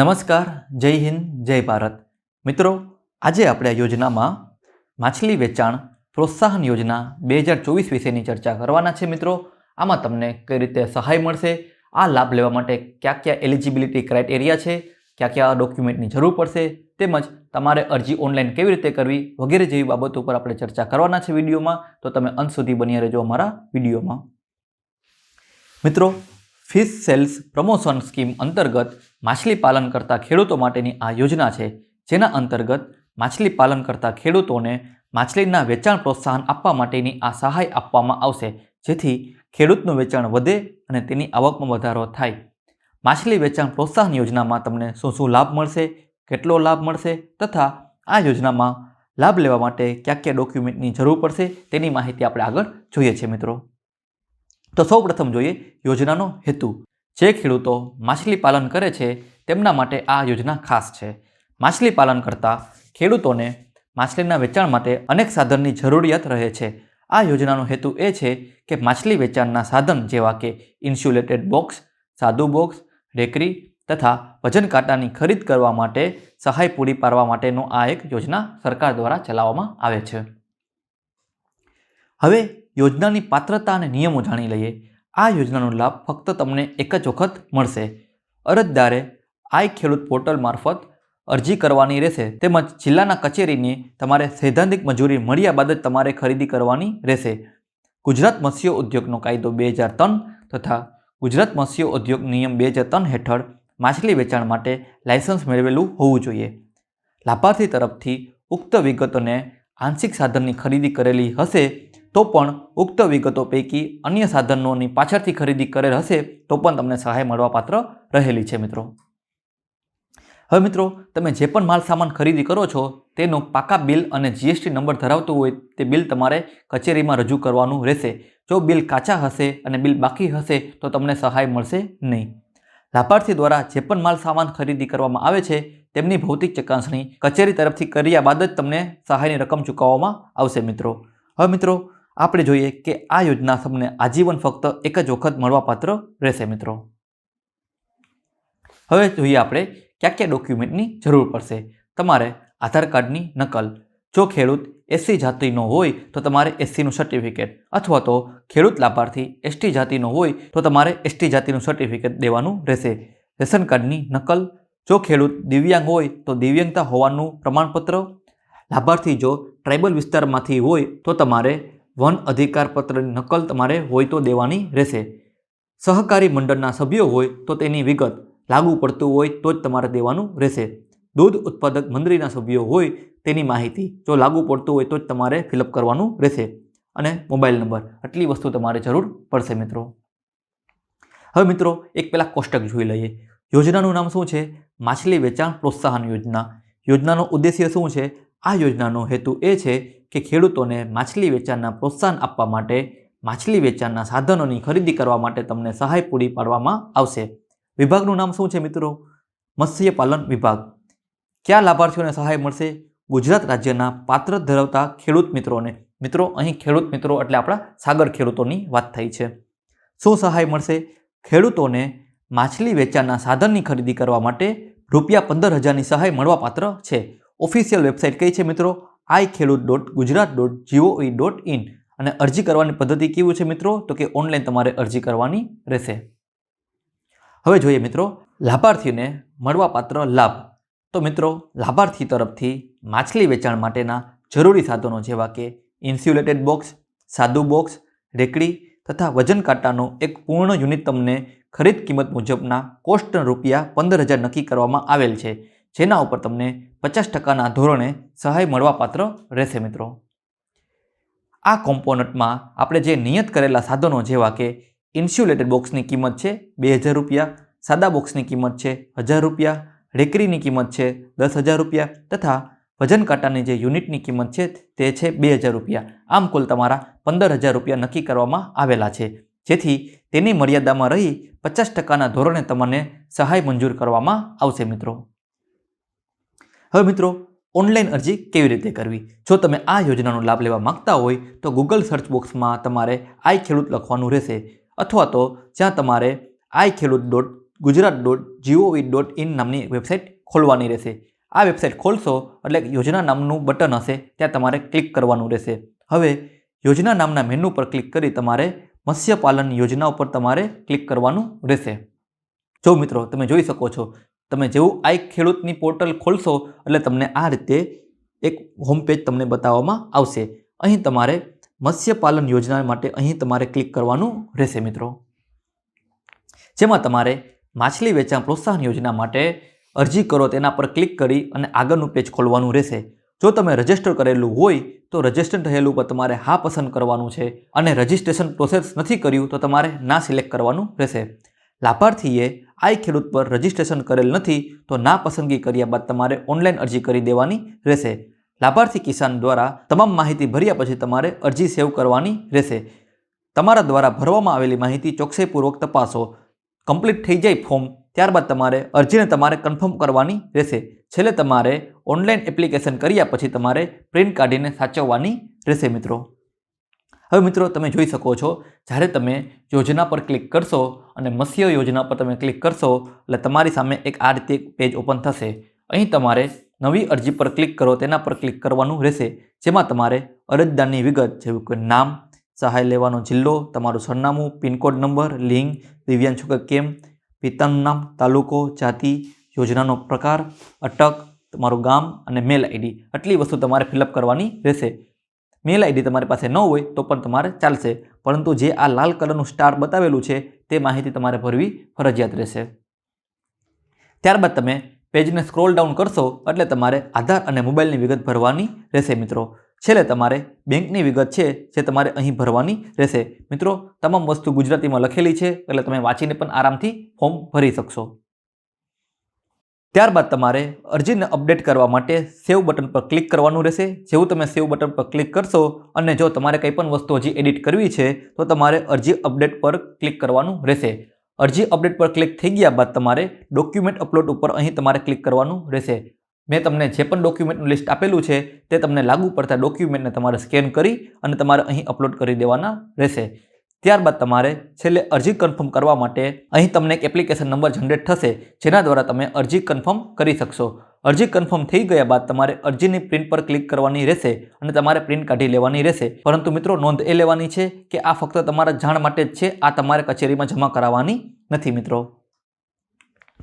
નમસ્કાર, જય હિન્દ, જય ભારત. મિત્રો, આજે આપણે આ યોજનામાં માછલી વેચાણ પ્રોત્સાહન યોજના બે હજાર ચોવીસ વિશેની ચર્ચા કરવાના છે મિત્રો. આમાં તમને કઈ રીતે સહાય મળશે, આ લાભ લેવા માટે કયા કયા એલિજિબિલિટી ક્રાઇટેરિયા છે, કયા કયા ડોક્યુમેન્ટની જરૂર પડશે, તેમજ તમારે અરજી ઓનલાઈન કેવી રીતે કરવી વગેરે જેવી બાબતો ઉપર આપણે ચર્ચા કરવાના છે વિડીયોમાં. તો તમે અંત સુધી બન્યા રહેજો અમારા વિડીયોમાં. મિત્રો ફિશ સેલ્સ પ્રમોશન સ્કીમ અંતર્ગત માછલી પાલન કરતા ખેડૂતો માટેની આ યોજના છે, જેના અંતર્ગત માછલી પાલન કરતા ખેડૂતોને માછલીના વેચાણ પ્રોત્સાહન આપવા માટેની આ સહાય આપવામાં આવશે, જેથી ખેડૂતનું વેચાણ વધે અને તેની આવકમાં વધારો થાય. માછલી વેચાણ પ્રોત્સાહન યોજનામાં તમને શું શું લાભ મળશે, કેટલો લાભ મળશે તથા આ યોજનામાં લાભ લેવા માટે કયા કયા ડોક્યુમેન્ટની જરૂર પડશે તેની માહિતી આપણે આગળ જોઈએ છીએ મિત્રો. તો સૌ પ્રથમ જોઈએ યોજનાનો હેતુ. જે ખેડૂતો માછલી પાલન કરે છે, તેમના માટે આ યોજના ખાસ છે. માછલી પાલન કરતા ખેડૂતોને માછલીના વેચાણ માટે અનેક સાધનની જરૂરિયાત રહે છે. આ યોજનાનો હેતુ એ છે કે માછલી વેચાણના સાધન જેવા કે ઇન્સ્યુલેટેડ બોક્સ, સાદું બોક્સ, રેકરી તથા વજન કાંટાની ખરીદ કરવા માટે સહાય પૂરી પાડવા માટેનો આ એક યોજના સરકાર દ્વારા ચલાવવામાં આવે છે. હવે યોજનાની પાત્રતા અને નિયમો જાણી લઈએ. આ યોજનાનો લાભ ફક્ત તમને એક જ વખત મળશે. અરજદારે આઈ ખેડૂત પોર્ટલ મારફત અરજી કરવાની રહેશે તેમજ જિલ્લાના કચેરીને તમારે સૈદ્ધાંતિક મજૂરી મળ્યા બાદ જ તમારે ખરીદી કરવાની રહેશે. ગુજરાત મત્સ્ય ઉદ્યોગનો કાયદો બે હજાર ત્રણ તથા ગુજરાત મત્સ્ય ઉદ્યોગ નિયમ બે હજાર ત્રણ હેઠળ માછલી વેચાણ માટે લાયસન્સ મેળવેલું હોવું જોઈએ. લાભાર્થી તરફથી ઉક્ત વિગતોને આંશિક સાધનની ખરીદી કરેલી હશે તો પણ ઉક્ત વિગતો પૈકી અન્ય સાધનોની પાછળથી ખરીદી કરેલ હશે તો પણ તમને સહાય મળવાપાત્ર રહેલી છે, મિત્રો. હવે, મિત્રો, તમે જે પણ માલ સામાન ખરીદી કરો છો, તેનો પાકા બિલ અને જીએસટી નંબર ધરાવતું હોય તે બિલ તમારે કચેરીમાં રજૂ કરવાનું રહેશે. જો બિલ કાચા હશે અને બિલ બાકી હશે તો તમને સહાય મળશે નહીં. લાભાર્થી દ્વારા જે પણ માલ સામાન ખરીદી કરવામાં આવે છે, તેમની ભૌતિક ચકાસણી કચેરી તરફથી કર્યા બાદ જ તમને સહાયની રકમ ચૂકવવામાં આવશે, મિત્રો. હવે, મિત્રો આપણે જોઈએ કે આ યોજના તમને આજીવન ફક્ત એક જ વખત મળવાપાત્ર રહેશે, મિત્રો. હવે જોઈએ આપણે કયા કયા ડોક્યુમેન્ટની જરૂર પડશે. તમારે આધાર કાર્ડની નકલ, જો ખેડૂત એસસી જાતિનો હોય તો તમારે એસસીનું સર્ટિફિકેટ અથવા તો ખેડૂત લાભાર્થી એસટી જાતિનો હોય તો તમારે એસટી જાતિનું સર્ટિફિકેટ દેવાનું રહેશે. રેશન કાર્ડની નકલ, જો ખેડૂત દિવ્યાંગ હોય તો દિવ્યાંગતા હોવાનું પ્રમાણપત્ર, લાભાર્થી જો ટ્રાઇબલ વિસ્તારમાંથી હોય તો તમારે વન અધિકાર પત્રની નકલ તમારે હોય તો દેવાની રહેશે. સહકારી મંડળના સભ્યો હોય તો તેની વિગત લાગુ પડતું હોય તો જ તમારે દેવાનું રહેશે. દૂધ ઉત્પાદક મંડળીના સભ્યો હોય તેની માહિતી જો લાગુ પડતું હોય તો જ તમારે ફિલઅપ કરવાનું રહેશે. અને મોબાઈલ નંબર, આટલી વસ્તુ તમારે જરૂર પડશે મિત્રો. હવે મિત્રો, એક પહેલાં કોષ્ટક જોઈ લઈએ. યોજનાનું નામ શું છે? માછલી વેચાણ પ્રોત્સાહન યોજના. યોજનાનો ઉદ્દેશ્ય શું છે? આ યોજનાનો હેતુ એ છે કે ખેડૂતોને માછલી વેચાણના પ્રોત્સાહન આપવા માટે, માછલી વેચાણના સાધનોની ખરીદી કરવા માટે તમને સહાય પૂરી પાડવામાં આવશે. વિભાગનું નામ શું છે મિત્રો? મત્સ્યપાલન વિભાગ. કયા લાભાર્થીઓને સહાય મળશે? ગુજરાત રાજ્યના પાત્ર ધરાવતા ખેડૂત મિત્રોને. મિત્રો, અહીં ખેડૂત મિત્રો એટલે આપણા સાગર ખેડૂતોની વાત થઈ છે. શું સહાય મળશે? ખેડૂતોને માછલી વેચાણના સાધનની ખરીદી કરવા માટે રૂપિયા પંદર હજારની સહાય મળવાપાત્ર છે. ઓફિશિયલ વેબસાઇટ કઈ છે મિત્રો? I Khedut dot Gujarat dot GOI dot in અને અરજી કરવાની પદ્ધતિ કેવું છે મિત્રો? તો કે ઓનલાઈન તમારે અરજી કરવાની રહેશે. હવે જોઈએ મિત્રો, લાભાર્થીને મળવાપાત્ર લાભ. તો મિત્રો, લાભાર્થી તરફથી માછલી વેચાણ માટેના જરૂરી સાધનો જેવા કે ઇન્સ્યુલેટેડ બોક્સ સાદું બોક્સ રેકડી તથા વજન કાંટાનું એક પૂર્ણ યુનિટ તમને ખરીદ કિંમત મુજબના કોસ્ટ રૂપિયા પંદર હજાર નક્કી કરવામાં આવેલ છે. જેના ઉપર તમને પચાસ ટકાના ધોરણે સહાય મળવાપાત્ર રહેશે મિત્રો. આ કોમ્પોનન્ટમાં આપણે જે નિયત કરેલા સાધનો જેવા કે ઇન્સ્યુલેટેડ બોક્સની કિંમત છે બે હજાર રૂપિયા, સાદા બોક્સની કિંમત છે હજાર રૂપિયા, રેકરીની કિંમત છે દસ હજાર રૂપિયા તથા વજન કાંટાની જે યુનિટની કિંમત છે તે છે બે હજાર રૂપિયા. આમ કુલ તમારા પંદર હજાર રૂપિયા નક્કી કરવામાં આવેલા છે. જેથી તેની મર્યાદામાં રહી પચાસ ટકાના ધોરણે તમને સહાય મંજૂર કરવામાં આવશે મિત્રો. હવે મિત્રો ઓનલાઈન અરજી કેવી રીતે કરવી? જો તમે આ યોજનાનો લાભ લેવા માંગતા હોય, તો ગૂગલ સર્ચ બોક્સમાં તમારે આઈ ખેડૂત લખવાનું રહેશે. અથવા તો જ્યાં તમારે I Khedut dot Gujarat dot GOV dot in નામની વેબસાઇટ ખોલવાની રહેશે. આ વેબસાઇટ ખોલશો, એટલે યોજના નામનું બટન હશે, ત્યાં તમારે ક્લિક કરવાનું રહેશે. હવે, યોજના નામના મેનુ પર ક્લિક કરી તમારે મત્સ્યપાલન યોજના ઉપર તમારે ક્લિક કરવાનું રહેશે. જો મિત્રો, તમે જોઈ શકો છો તમે જેવું આ એક ખેડૂતની પોર્ટલ ખોલશો એટલે તમને આ રીતે એક હોમ પેજ તમને બતાવવામાં આવશે. અહીં તમારે મત્સ્યપાલન યોજના માટે અહીં તમારે ક્લિક કરવાનું રહેશે મિત્રો. જેમાં તમારે માછલી વેચાણ પ્રોત્સાહન યોજના માટે અરજી કરો તેના પર ક્લિક કરી અને આગળનું પેજ ખોલવાનું રહેશે. જો તમે રજિસ્ટર કરેલું હોય તો રજિસ્ટર થયેલું પર તમારે હા પસંદ કરવાનું છે અને રજિસ્ટ્રેશન પ્રોસેસ નથી કર્યું તો તમારે ના સિલેક્ટ કરવાનું રહેશે. લાભાર્થીએ આ ખેડૂત પર રજિસ્ટ્રેશન કરેલ નથી, તો ના પસંદગી કર્યા બાદ તમારે ઓનલાઈન અરજી કરી દેવાની રહેશે. લાભાર્થી કિસાન દ્વારા તમામ માહિતી ભર્યા પછી તમારે અરજી સેવ કરવાની રહેશે. તમારા દ્વારા ભરવામાં આવેલી માહિતી ચોકસાઈપૂર્વક તપાસો. કમ્પ્લીટ થઈ જાય ફોર્મ, ત્યારબાદ તમારે અરજીને તમારે કન્ફર્મ કરવાની રહેશે. છેલ્લે તમારે ઓનલાઈન એપ્લિકેશન કર્યા પછી તમારે પ્રિન્ટ કાઢીને સાચવવાની રહેશે મિત્રો. હવે મિત્રો તમે જોઈ શકો છો, જ્યારે તમે યોજના પર ક્લિક કરશો અને મત્સ્ય યોજના પર તમે ક્લિક કરશો, એટલે તમારી સામે એક આ રીતે પેજ ઓપન થશે. અહીં તમારે નવી અરજી પર ક્લિક કરો, તેના પર ક્લિક કરવાનું રહેશે, જેમાં તમારે અરજદારની વિગત જેવું કે નામ, સહાય લેવાનો જિલ્લો, તમારું સરનામું, પિનકોડ નંબર લિંક દિવ્યાંગ છોકરા કેમ, પિતાનું નામ, તાલુકો, જાતિ, યોજનાનો પ્રકાર, અટક, તમારું ગામ અને મેલ આઈડી, આટલી વસ્તુ તમારે ફિલઅપ કરવાની રહેશે. મેલ આઈડી તમારી પાસે ન હોય તો પણ તમારે ચાલશે. પરંતુ જે આ લાલ કલરનું સ્ટાર બતાવેલું છે, તે માહિતી તમારે ભરવી ફરજિયાત રહેશે. ત્યારબાદ તમે પેજને સ્ક્રોલ ડાઉન કરશો એટલે તમારે આધાર અને મોબાઈલની વિગત ભરવાની રહેશે મિત્રો. છેલ્લે તમારે બેંકની વિગત છે, જે તમારે અહીં ભરવાની રહેશે. મિત્રો, તમામ વસ્તુ ગુજરાતીમાં લખેલી છે, એટલે તમે વાંચીને પણ આરામથી ફોર્મ ભરી શકશો. ત્યારબાદ તમારે અરજીને અપડેટ કરવા માટે સેવ બટન પર ક્લિક કરવાનું રહેશે. જેવું તમે સેવ બટન પર ક્લિક કરશો અને જો તમારે કંઈ પણ વસ્તુ હજી એડિટ કરવી છે, તો તમારે અરજી અપડેટ પર ક્લિક કરવાનું રહેશે. અરજી અપડેટ પર ક્લિક થઈ ગયા બાદ તમારે ડોક્યુમેન્ટ અપલોડ ઉપર અહીં તમારે ક્લિક કરવાનું રહેશે. મેં તમને જે પણ ડોક્યુમેન્ટનું લિસ્ટ આપેલું છે, તે તમને લાગુ પડતા ડોક્યુમેન્ટને તમારે સ્કેન કરી અને તમારે અહીં અપલોડ કરી દેવાના રહેશે. ત્યારબાદ તમારે છેલ્લે અરજી કન્ફર્મ કરવા માટે અહીં તમને એક એપ્લિકેશન નંબર જનરેટ થશે, જેના દ્વારા તમે અરજી કન્ફર્મ કરી શકશો. અરજી કન્ફર્મ થઈ ગયા બાદ તમારે અરજીની પ્રિન્ટ પર ક્લિક કરવાની રહેશે અને તમારે પ્રિન્ટ કાઢી લેવાની રહેશે. પરંતુ મિત્રો, નોંધ એ લેવાની છે કે આ ફક્ત તમારા જાણ માટે જ છે, આ તમારે કચેરીમાં જમા કરાવવાની નથી, મિત્રો.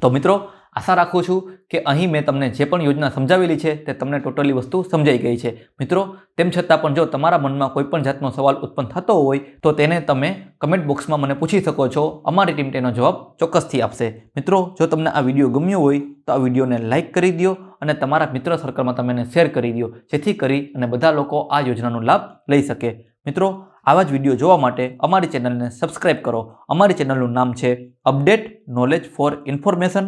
તો મિત્રો આશા રાખું છું કે અહીં મેં તમને જે પણ યોજના સમજાવેલી છે તે તમને ટોટલી વસ્તુ સમજાઈ ગઈ છે. મિત્રો, તેમ છતાં પણ જો તમારા મનમાં કોઈ પણ જાતનો સવાલ ઉત્પન્ન થતો હોય, તો તેને તમે કમેન્ટ બોક્સમાં મને પૂછી શકો છો. અમારી ટીમ તેનો જવાબ ચોક્કસથી આપશે. મિત્રો, જો તમને આ વીડિયો ગમ્યો હોય, તો આ વિડીયોને લાઇક કરી દો અને તમારા મિત્ર સર્કલમાં તમે શેર કરી દો જેથી કરી અને બધા લોકો આ યોજનાનો લાભ લઈ શકે. મિત્રો, આવા જ વીડિયો જોવા માટે અમારી ચેનલને સબસ્ક્રાઇબ કરો. અમારી ચેનલનું નામ છે update knowledge for information.